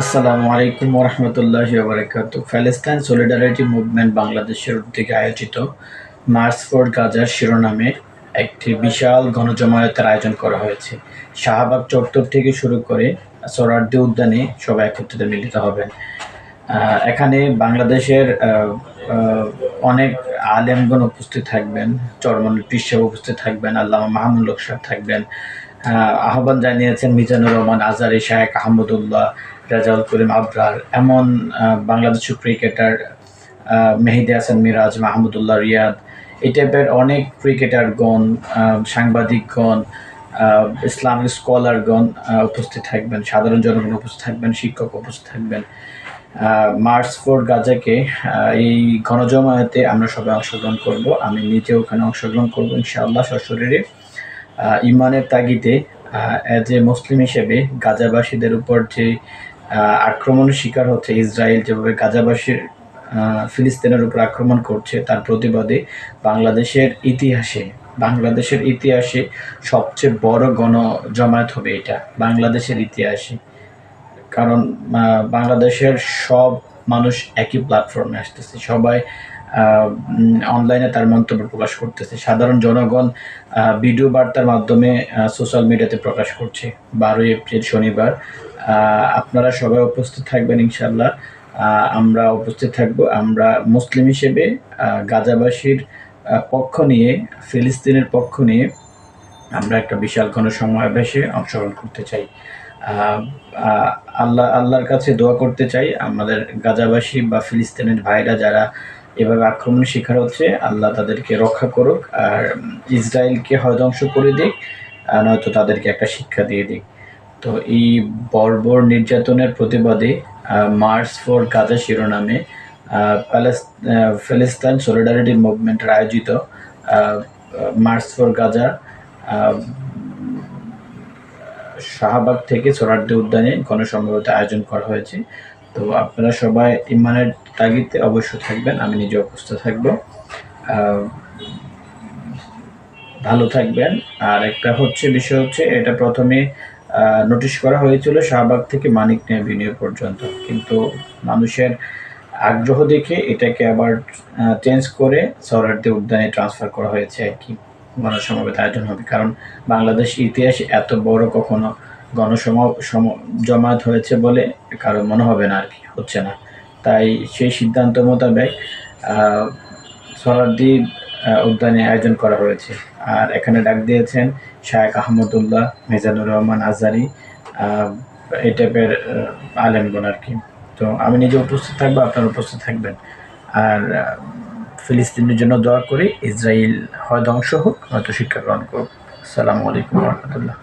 আসসালামু আলাইকুম রহমতুল্লাহ বারকাত Palestine solidarity movement বাংলাদেশের উদ্যোগে আয়োজিত মার্চ ফোর গাজার শিরোনামে একটি বিশাল গণজমায়েতের আয়োজন করা হয়েছে। শাহবাগ চত্বর থেকে শুরু করে সোরারদি উদ্যানে সবাই একত্রিত মিলিত হবেন। এখানে বাংলাদেশের অনেক আলেমগণ উপস্থিত থাকবেন চরমন পিসাব উপস্থিত থাকবেন, আল্লামা মাহমুদ লোক সাহেব থাকবেন আহ্বান জানিয়েছেন মিজানুর রহমান আজারি শাহেক আহমদুল্লাহ, রাজাউল করিম আবরার। এমন বাংলাদেশি ক্রিকেটার মেহেদি হাসান মিরাজ, মাহমুদুল্লাহ রিয়াদ, এই টাইপের অনেক ক্রিকেটারগণ সাংবাদিকগণ ইসলামিক স্কলারগণ উপস্থিত থাকবেন, সাধারণ জনগণ উপস্থিত থাকবেন, শিক্ষক উপস্থিত থাকবেন। মার্চ ফোর গাজাকে এই গণজমায়েতে আমরা সবাই অংশগ্রহণ করব। আমি নিজেও ওখানে অংশগ্রহণ করব, ইনশাআল্লাহ সশরীরে। ইমানের তাগিদে অ্যাজ এ মুসলিম হিসেবে গাজাবাসীদের উপর যে আক্রমণের শিকার হচ্ছে ইসরায়েল, যেভাবে গাজাবাসীর ফিলিস্তিনের উপর আক্রমণ করছে, তার প্রতিবাদে বাংলাদেশের ইতিহাসে বাংলাদেশের ইতিহাসে সবচেয়ে বড় গণ জমায়েত হবে এটা, বাংলাদেশের ইতিহাসে। কারণ বাংলাদেশের সব মানুষ একই প্ল্যাটফর্মে আসতেছে, সবাই অনলাইনে তার মন্তব্য প্রকাশ করতেছে। সাধারণ জনগণ ভিডিও বার্তার মাধ্যমে সোশ্যাল মিডিয়াতে প্রকাশ করছে। বারোই এপ্রিল শনিবার। আপনারা সবাই উপস্থিত থাকবেন ইনশাল্লাহ আমরা উপস্থিত থাকব। আমরা মুসলিম হিসেবে গাজাবাসীর পক্ষ নিয়ে, ফিলিস্তিনের পক্ষ নিয়ে আমরা একটা বিশাল ঘন সমাবেশে অংশগ্রহণ করতে চাই। আল্লাহ, আল্লাহর কাছে দোয়া করতে চাই। আমাদের গাজাবাসী বা ফিলিস্তিনের ভাইরা যারা এভাবে আক্রমণের শিকার হচ্ছে। আল্লাহ তাদেরকে রক্ষা করুক আর ইসরায়েলকে হয় ধ্বংস করে দিক, আর নয়তো তাদেরকে একটা শিক্ষা দিয়ে দিক। তো এই বর্বর নির্যাতনের প্রতিবাদে মার্চ ফর গাজা শিরোনামে ফিলিস্তাইন সলিডারিটি মুভমেন্টের আয়োজিত মার্চ ফর গাজা শাহবাগ থেকে সোরারদি উদ্যানে গণসংগ্রহতে আয়োজন করা হয়েছে। তো আপনারা সবাই ইমানের তাগিদে অবশ্য থাকবেন, আমি নিজে উপস্থিত থাকব। ভালো থাকবেন। আর একটা হচ্ছে বিষয় হচ্ছে, এটা প্রথমে নোটিশ করা হয়েছিল শাহবাগ থেকে মানিক নিয়ে বিনিয়োগ পর্যন্ত। কিন্তু মানুষের আগ্রহ দেখে এটাকে আবার চেঞ্জ করে সরারদি উদ্যানে ট্রান্সফার করা হয়েছে। আর কি গণসমাবেত আয়োজন হবে। কারণ বাংলাদেশ ইতিহাসে এত বড় কখনো গণসমা জমাত হয়েছে বলে কারও মনে হবে না আর কি হচ্ছে না। তাই সেই সিদ্ধান্ত মোতাবেক আহ, উদ্যানে আয়োজন করা হয়েছে। আর এখানে ডাক দিয়েছেন শায়েখ আহমদুল্লাহ মিজানুর রহমান আজারি এই টাইপের আলেমগণ আর কি। তো আমি নিজে উপস্থিত থাকব আপনারা উপস্থিত থাকবেন। আর ফিলিস্তিনের জন্য দোয়া করি ইসরায়েল হয় ধ্বংস হোক নয়তো শিক্ষা গ্রহণ করুক। আসসালামু আলাইকুম রহমতুল্লাহ।